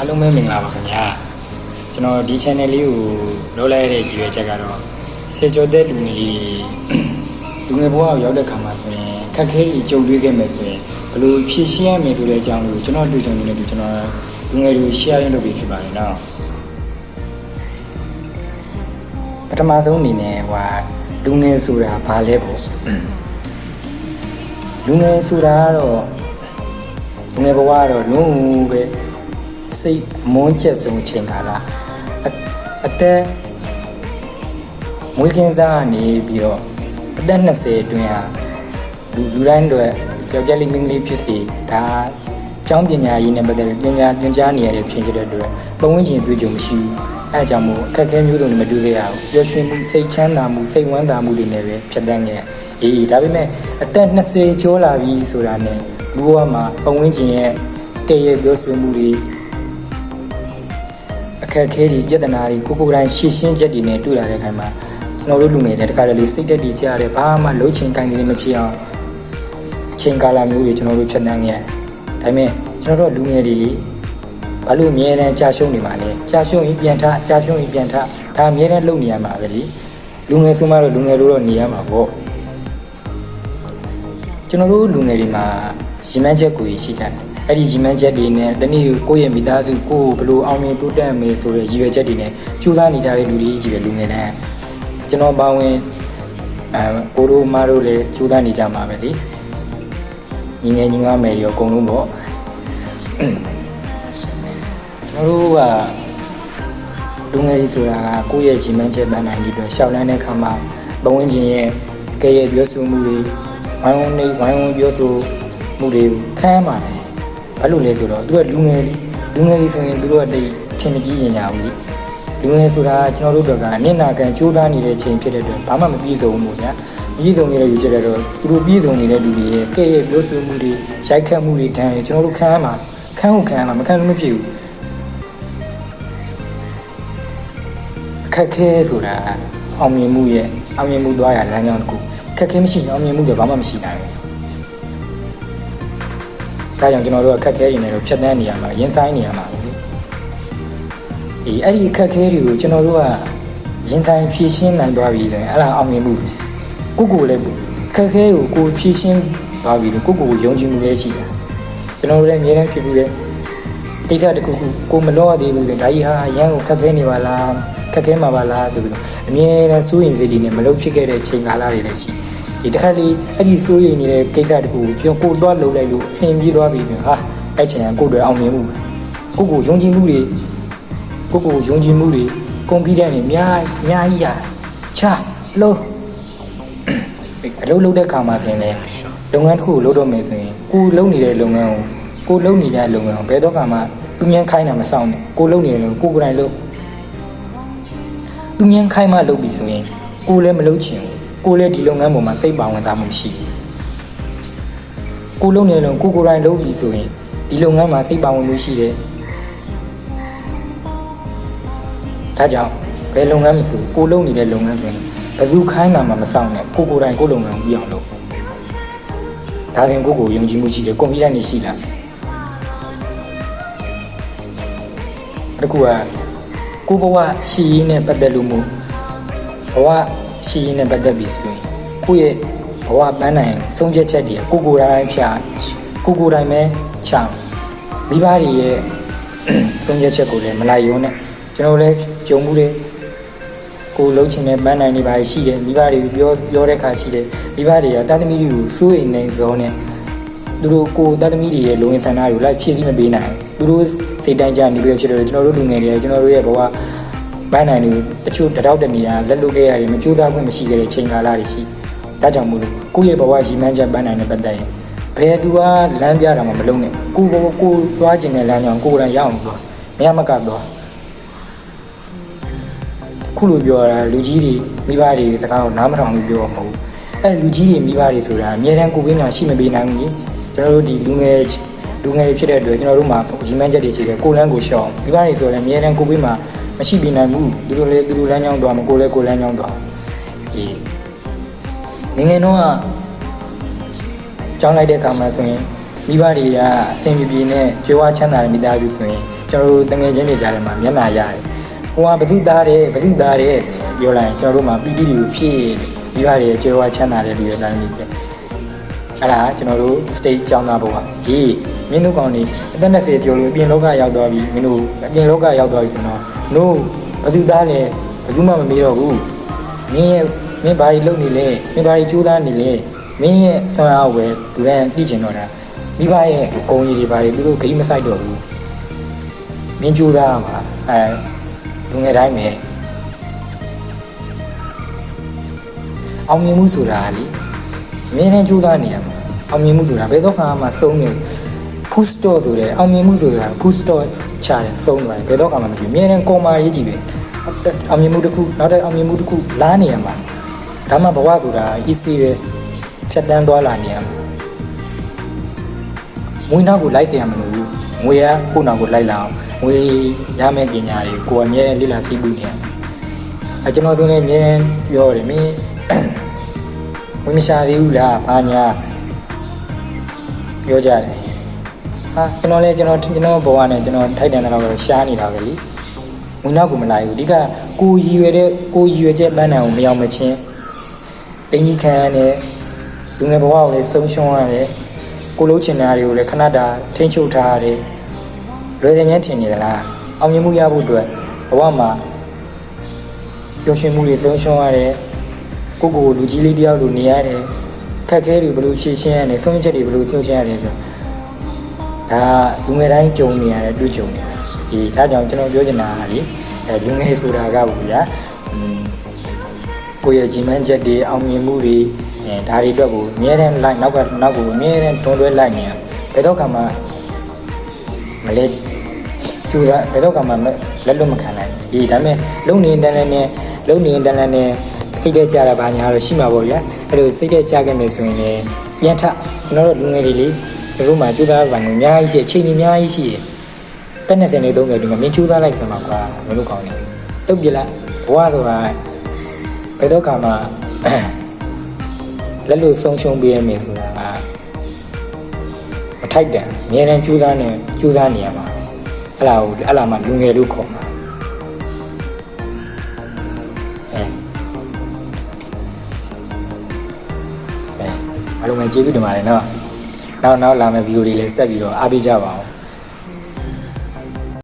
အားလုံးပဲမင်္ဂလာပါခင်ဗျာကျွန်တော်ဒီ channel လေးကိုလုပ်လိုက်ရတဲ့ရည်ရွယ်ချက်ကတော့စေကျော်တဲ့လူငယ်လေးလူငယ်ဘဝကိုရောက်တဲ့ခါမှာဆိုရင်ခက်ခဲကြီးကြုံတွေ့ခဲ့မယ်ဆိုရင်ဘယ်လိုဖြည့်ရှင်းရမယ်ဆိုတဲ့အကြောင်းကိုကျွန်တော်တွေ့ကြုံနေတဲ့ဒီကျွန်တော်လူငယ်တွေကို share ရလုပ်ပြီးဖြစ်ပါတယ်နော်ပထမဆုံးအနေနဲ့ဟိုလူငယ်ဆိုတာဘာလဲပေါ့လူငယ်ဆိုတာကတော့လူငယ်ဘဝကတော့လုံးဝပဲ စိတ်အမွန်းကျက်ဆုံးချိန်ကာလအအသက်မွေးကင်းစားကနေပြီးတော့အသက်20အတွင်းဟာလူလူတိုင်းတွေယောက်ျားလေးမိန်းကလေးဖြစ်စီဒါကျောင်းပညာရေးနဲ့ပတ်သက်ပြီးပညာသင်ကြားနေရတဲ့ဖြစ်တဲ့အတွက်ပတ်ဝန်းကျင်တွေ့ကြုံမရှိဘူးအဲအကြောင့်မို့အခက်အခဲမျိုးစုံတွေမတွေ့ခဲ့ရဘူးပျော်ရွှင်မှုစိတ်ချမ်းသာမှုစိတ်ဝမ်းသာမှုတွေနဲ့ပဲဖြတ်တန်းခဲ့ရအေးဒါပေမဲ့အသက်20ကျော်လာပြီဆိုတာနဲ့လူဘဝမှာပတ်ဝန်းကျင်ရဲ့တည့်ရဲ့ပြောဆိုမှုတွေ အခက်အခဲတွေပြဿနာတွေကိုကိုယ်ကိုယ်တိုင်ရှင်းရှင်းချက်တွေနဲ့တွေ့လာတဲ့အခါမှာကျွန်တော်တို့လူငယ်တွေတခါတလေစိတ်တက်တည်ကြရတယ်ဘာမှလှုပ်ချင်ကိုင်းနေမဖြစ်အောင်အချိန်ကာလမျိုးတွေကျွန်တော်တို့ဖြတ်တန်းခဲ့ရတယ်ဒါပေမဲ့ကျွန်တော်တို့လူငယ်တွေလေဘာလို့အမြဲတမ်းကြာရှုံးနေမှာလဲကြာရှုံးရင်ပြန်ထကြာရှုံးရင်ပြန်ထဒါအမြဲတမ်းလုပ်နေရမှာပဲလေလူငယ်ဆိုမှတော့လူငယ်လိုတော့နေရမှာပေါ့ကျွန်တော်တို့လူငယ်တွေမှာရင်မှန်းချက်ကိုရှိတယ် အဲ့ဒီရင်မှန်းချက်တွေနဲ့တနည်းကိုယ့်ရဲ့မိသားစုကိုယ်ဘယ်လိုအောင်မြင်တိုးတက်မယ်ဆိုတဲ့ရည်ရွယ်ချက်တွေနဲ့ကြိုးစားနေကြတဲ့လူတွေကြီးပဲလူငယ်တန်းကျွန်တော်ပါဝင်အဲကိုတို့မတို့လည်းကြိုးစားနေကြမှာပဲလေညီငယ်ညီမမယ်တွေရောအကုန်လုံးပေါ့ကျွန်တော်တို့ကလူငယ်တွေဆိုတာကကိုယ့်ရဲ့ရှင်မှန်းချက်ပန်းနိုင်ဒီအတွက်ရှောက်လန်းတဲ့ခါမှာဘဝင်းကျင်ရဲ့ကဲရဲ့ပြောဆိုမှုတွေဝိုင်းဝန်းနေဝိုင်းဝန်းပြောဆိုမှုတွေကိုခံရပါတယ် ဘာလို့လဲဆိုတော့သူကလူငယ်လေးလူငယ်လေးဆိုရင်သူတို့ကတိတ်ထင်မကြီးကျင်ကြဘူးလေလူငယ်ဆိုတာကျွန်တော်တို့တို့ကအနစ်နာခံကြိုးစားနေတဲ့ချိန်ဖြစ်တဲ့အတွက်ဘာမှမပြီးဆုံးဘူးဗျာမပြီးဆုံးနေတဲ့ယူချက်တဲ့တော့သူတို့ပြီးဆုံးနေတဲ့လူတွေရဲ့ကဲရဲ့ပြောဆိုမှုတွေရိုက်ခတ်မှုတွေတန်းတွေကျွန်တော်တို့ခံရမှာခံဟုတ်ခံရမှာမခံလို့မဖြစ်ဘူးအခက်ခဲဆိုတာအောင်မြင်မှုရဲ့အောင်မြင်မှုသွားရလမ်းကြောင်းတစ်ခုအခက်ခဲမရှိရင်အောင်မြင်မှုတွေဘာမှမရှိနိုင်ဘူး။ ဒါကြောင့်ကျွန်တော်တို့အခက်ခဲတွေနဲ့တော့ဖြတ်သန်းနေရမှာရင်ဆိုင်နေရမှာပဲလေ။အေးအဲ့ဒီအခက်ခဲတွေကိုကျွန်တော်တို့ကရင်ဆိုင်ဖြည့်ရှင်းနိုင်သွားပြီဆိုရင်အဲ့ဒါအောင်မြင်မှုပဲ။ကိုယ့်ကိုယ်လည်းအခက်ခဲကိုကိုယ်ဖြည့်ရှင်းသွားပြီလို့ကိုယ့်ကိုယ်ကိုယုံကြည်မှုလည်းရှိတာ။ကျွန်တော်တို့လည်းအများနဲ့ဖြစ်ပြီးတဲ့ကိစ္စတစ်ခုခုကိုမလောရသေးဘူးဆိုရင်ဒါကြီးဟာရန်ကိုခက်ခဲနေပါလားခက်ခဲမှာပါလားဆိုပြီးတော့အမြဲတမ်းစိုးရင်စိတ်တွေနဲ့မလုပ်ဖြစ်ခဲ့တဲ့ချိန်ကာလတွေလည်းရှိ ဒီတစ်ခါလေးအဲ့ဒီစိုးရင်နေတဲ့ကိစ္စတစ်ခုကိုကျွန်တော်ကိုတော့လုပ်လိုက်လို့အဆင်ပြေသွားပြီဆိုရင်ဟာအဲ့ချိန်ကကိုယ်တွေအောင်မြင်မှုကိုကိုယုံကြည်မှုတွေကိုကိုယုံကြည်မှုတွေကွန်ပျူတာနဲ့အများအများကြီးရချလို့အလုပ်လုပ်တဲ့ခါမှာပြင်လဲလုပ်ငန်းတစ်ခုကိုလုပ်တော့မယ်ဆိုရင်ကိုလုပ်နေတဲ့လုပ်ငန်းကိုကိုလုပ်နေကြတဲ့လုပ်ငန်းကိုဘယ်တော့မှသူမြန်ခိုင်းတာမဆောင်နဲ့ကိုလုပ်နေတယ်လို့ကိုကိုယ်တိုင်လုပ်သူမြန်ခိုင်းမှလုပ်ပြီဆိုရင်ကိုလည်းမလုပ်ချင်ဘူး ကိုလည်းဒီလုပ်ငန်းပေါ်မှာစိတ်ပါဝင်စားမှုမရှိဘူးကိုလုပ်နေလို့ကိုကိုယ်တိုင်လုပ်ပြီဆိုရင်ဒီလုပ်ငန်းမှာစိတ်ပါဝင်မှုရှိတယ်ဒါကြောင့်ဘယ်လုပ်ငန်းမဆိုကိုလုပ်နေတဲ့လုပ်ငန်းဆိုရင်ဘယ်သူခိုင်းတာမှမဆောင်နဲ့ကိုကိုယ်တိုင်ကိုလုပ်ငန်းကိုပြီးအောင်လုပ်ဒါဆိုရင်ကိုကိုယုံကြည်မှုရှိတယ်ကွန်ပျူတာနေရှိလားတကူကကိုဘဝရှိရင်းနဲ့ပတ်သက်လို့မို့ဘဝ ရှိရင်းနဲ့ပတ်သက်ပြီးဆိုရင်ကိုယ့်ရဲ့ဘဝပန်းနိုင်ဆုံးဖြတ်ချက်တွေကိုကိုယ်တိုင်ဖြာကိုကိုယ်တိုင်ပဲချမိဘတွေရဲ့ဆုံးဖြတ်ချက်ကိုလည်းမလိုက်ရုံနဲ့ကျွန်တော်လည်းကြုံမှုတွေကိုလှုပ်ချင်တဲ့ပန်းနိုင်တွေပါရှိတယ်မိဘတွေပြောပြောတဲ့ခါရှိတယ်မိဘတွေကတာသမီတွေကိုစိုးရိမ်နေစောနဲ့သူတို့ကိုယ်သားသမီးတွေရဲ့လုံရင်ဆန္ဒတွေကိုလိုက်ဖြည့်ဆည်းမပေးနိုင်ဘူးသူတို့စိတ်တိုင်းကြနေပြီးဖြစ်တယ်ကျွန်တော်တို့လူငယ်တွေကျွန်တော်တို့ရဲ့ဘဝ ဘန်းနိုင်တွေတချို့တတောက်တနေရလက်လွတ်ခဲ့ရတယ်မကြိုးစားခွင့်မရှိခဲ့တဲ့ချိန်ကာလတွေရှိဒါကြောင့်မို့လို့ကိုယ့်ရဲ့ဘဝရည်မှန်းချက်ဘန်းနိုင်နဲ့ပတ်သက်ရင်ဘယ်သူကလမ်းပြတာမှမလုံးနဲ့ကိုယ်ဘဝကိုယ်သွားခြင်းတဲ့လမ်းကြောင်းကိုယ်တိုင်ရအောင်သွားမရမကတော့ခုလိုပြောတာလူကြီးတွေမိဘတွေစကားကိုနားမထောင်လို့ပြောမှာမဟုတ်ဘူးအဲလူကြီးတွေမိဘတွေဆိုတာအများတန်းကိုယ်ပင်းတာရှိမပေးနိုင်ဘူးလေကျွန်တော်တို့ဒီလူငယ်လူငယ်တွေဖြစ်တဲ့အတွက်ကျွန်တော်တို့မှာရီမန်းချက်တွေရှိတယ်ကိုယ်လန်းကိုရှောင်းမိဘတွေဆိုလည်းအများတန်းကိုယ်ပင်းမှာ မရှိပေးနိုင်ဘူးသူတို့လည်းသူတို့လမ်းကြောင်းသွားမှာကိုယ်လည်းကိုယ်လမ်းကြောင်းသွားအေးငယ်ငယ်တော့ကကြောင်းလိုက်တဲ့အခါမှာဆိုရင်မိဘတွေကအဆင်ပြေပြေနဲ့ကြွေးဝချမ်းသာတဲ့မိသားစုဆိုရင်ကျွန်တော်တို့တငယ်ချင်းတွေကြားထဲမှာမျက်နှာရတယ်ဟိုကဘသုသားတယ်ဘသုသားတယ်ပြောလိုက်ရင်ကျွန်တော်တို့မှာပီတိတွေကိုဖြည့်မိဘတွေကျေဝါချမ်းသာတဲ့လူတွေတိုင်းပြီးပြ အဲ့ဒါကျွန်တော်တို့ state ကျောင်းသားဘုရားဒီမင်းတို့ကောင်နေအသက်20ပြောလို့အပြင်လောကရောက်သွားပြီမင်းတို့အပြင်လောကရောက်သွားပြီဆိုတော့ no ဘသုသားလဲဘယ်သူမှမမေးတော့ဘူးမင်းရဲ့မင်းဘာတွေလုပ်နေလဲမင်းဘာတွေကြိုးစားနေလဲမင်းရဲ့ဆွမ်းအားကိုပဲလူတိုင်းသိချင်တော့တာမိဘရဲ့အကုန်ကြီးတွေဘာတွေသူတို့ဂိမ်းမဆိုင်တော့ဘူးမင်းကြိုးစားရမှာအဲလူငယ်တိုင်းပဲအောင်မြင်မှုဆိုတာလေ အမြဲတမ်းကြိုးစားနေရမှာအောင်မြင်မှုဆိုတာဘယ်တော့မှမဆုံးနေဘူး food store ဆိုတဲ့အောင်မြင်မှုဆိုတာ food store ချတယ်ဆုံးသွားတယ်ဘယ်တော့မှမဖြစ်ဘူးအမြဲတမ်းကော်မာရေးကြည့်ပဲအောင်မြင်မှုတစ်ခုနောက်တဲ့အောင်မြင်မှုတစ်ခုလားနေရမှာဒါမှဘဝဆိုတာ easy ပဲဖြတ်တန်းသွားလာနေရမှာငွေနောက်ကိုလိုက်เสียရမလို့ဘူးငွေကကိုယ့်နောက်ကိုလိုက်လာအောင်ငွေရမယ့်ပညာတွေကိုယ်အမြဲတမ်းလေ့လာသိမှုနေရမှာအဲကျွန်တော်ဆိုလည်းအမြဲတမ်းပြောတယ်မင်း ဝင်းမရှာသေးဘူးလားဘာညာပြောကြတယ်ဟာကျွန်တော်လည်းကျွန်တော်ကျွန်တော်ဘဝနဲ့ကျွန်တော်ထိုက်တန်တဲ့လောက်တော့ရှားနေတာပဲလीဝင်တော့ကိုမလိုက်ဘူးဒီကကိုရည်ရွယ်တဲ့ကိုရည်ရွယ်ချက်ပန်းတန်ကိုမရောက်မချင်းအင်ကြီးခံရတယ်လူငယ်ဘဝကိုလည်းဆုံးရှုံးရတယ်ကိုလုံးချင်တာတွေကိုလည်းခဏတာထိန်းချုပ်ထားရတယ်လွယ်စင်ချင်းထင်နေသလားအောင်မြင်မှုရဖို့အတွက်ဘဝမှာပျော်ရွှင်မှုတွေဆုံးရှုံးရတယ် ကိုကိုကိုလူကြီးလေးတယောက်လိုနေရတယ်ခက်ခဲတွေဘယ်လိုရှင်းရှင်းရလဲဆုံးဖြတ်ချက်တွေဘယ်လိုဆုံးရှင်းရလဲဆိုတော့ဒါလူငယ်တိုင်းကြုံနေရတဲ့တွေ့ကြုံနေတာဒီဒါကြောင့်ကျွန်တော်ပြောချင်တာကလေအဲလူငယ်ဆိုတာကဘူးဗျာอืมကိုယ့်ရဲ့ကြီးမန်းချက်တွေအောင်မြင်မှုတွေအဲဒါတွေအတွက်ကိုအမြဲတမ်းလိုက်နောက်ကနောက်ကိုအမြဲတမ်းတွန်းတွဲလိုက်နေရဘယ်တော့မှမလဲကျူတာဘယ်တော့မှလက်လွတ်မခံနိုင်ဘူးဒီဒါပေမဲ့လုံနေတန်းတန်းနဲ့လုံနေတန်းတန်းနဲ့ စိတ်တဲ့ကြတာဘာညာတော့ရှိမှာပေါ့ဗျာအဲ့လိုစိတ်တဲ့ကြခဲ့မယ်ဆိုရင်လည်းပြန်ထကျွန်တော်တို့လူငယ်တွေလေတို့တို့မှကျူးသားပိုင်းကိုအများကြီးရှိအချိန်ကြီးအများကြီးရှိတယ်တက်နေတယ်နေသုံးတယ်ဒီမှာမင်းကျူးသားလိုက်စမ်းပါကွာမလို့ကောင်းနေတုတ်ပြလိုက်ဘဝဆိုတာဘယ်တော့ကမှလက်လို့ဆုံးရှုံးပေးရမယ်ဆိုတာကမထိုက်တန်အများတန်းကျူးသားနေကျူးသားနေရမှာအဲ့လာကိုအဲ့လာမှလူငယ်လို့ခေါ်မှာ အဲအားလုံးပဲကျေးဇူးတင်ပါတယ်နော်နောက်နောက်လာမယ့်ဗီဒီယိုတွေလည်းဆက်ပြီးတော့အားပေးကြပါအောင်